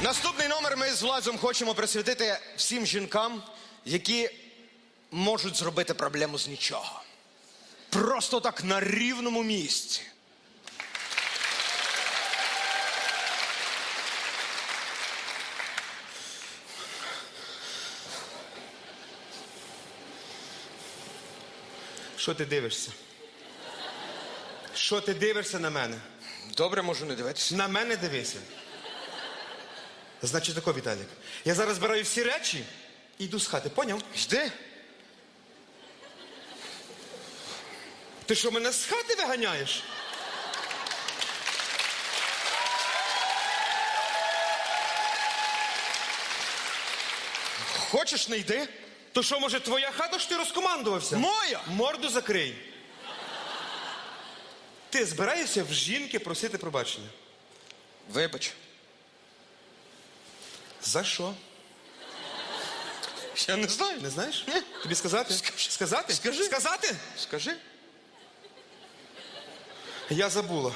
Наступний номер ми з Владзом хочемо присвятити всім жінкам, які можуть зробити проблему з нічого. Просто так на рівному місці. Що ти дивишся? Що ти дивишся на мене? Добре, можу не дивитися. На мене дивися. Значить, тако, Віталік. Я зараз збираю всі речі і йду з хати, поняв? Йди. Ти що, мене з хати виганяєш? Хочеш, не йди? То що, може, твоя хата що ти розкомандувався? Моя! Морду закрий. Ти збираєшся в жінки просити пробачення. Вибач. За що? Я не знаю. Не знаєш? Ні. Тобі сказати? Скажи. Сказати? Скажи. Сказати? Скажи. Я забула.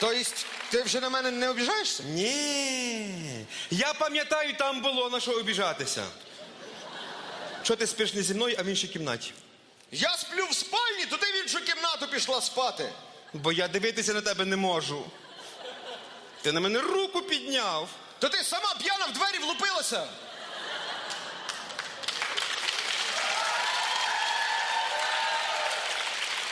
Тобто, ти вже на мене не обіжаєшся? Ні. Я пам'ятаю, там було на що обіжатися. Що ти спиш не зі мною, а в іншій кімнаті? Я сплю в спальні, то ти в іншу кімнату пішла спати. Бо я дивитися на тебе не можу. Ти на мене руку підняв. То ти сама п'яна в двері влупилася.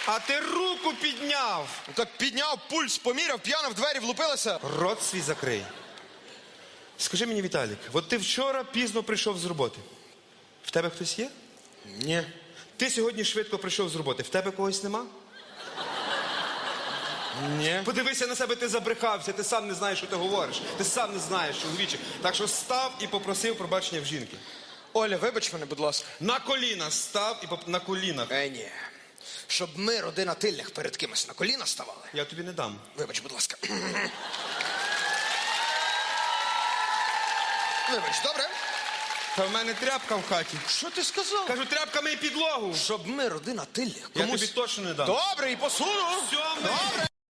А ти руку підняв. Так підняв пульс, поміряв, п'яна в двері влупилася. Рот свій закрий. Скажи мені, Віталік, от ти вчора пізно прийшов з роботи. В тебе хтось є? Ні. Ти сьогодні швидко прийшов з роботи. В тебе когось нема? Ні. Подивися на себе, ти забрехався, ти сам не знаєш, що ти говориш. Ти сам не знаєш, чоловіче. Так що став і попросив пробачення в жінки. Оля, вибач мене, будь ласка. На коліна став і поп... на колінах. Е, ні. Щоб ми, родина тильних, перед кимось на коліна ставали. Я тобі не дам. Вибач, будь ласка. Вибач, добре? Та в мене тряпка в хаті. Що ти сказав? Кажу, тряпка мий підлогу. Щоб ми, родина тильних, Я комусь... тобі точно не дам. Добре, і посуду. Сьомий. Добре.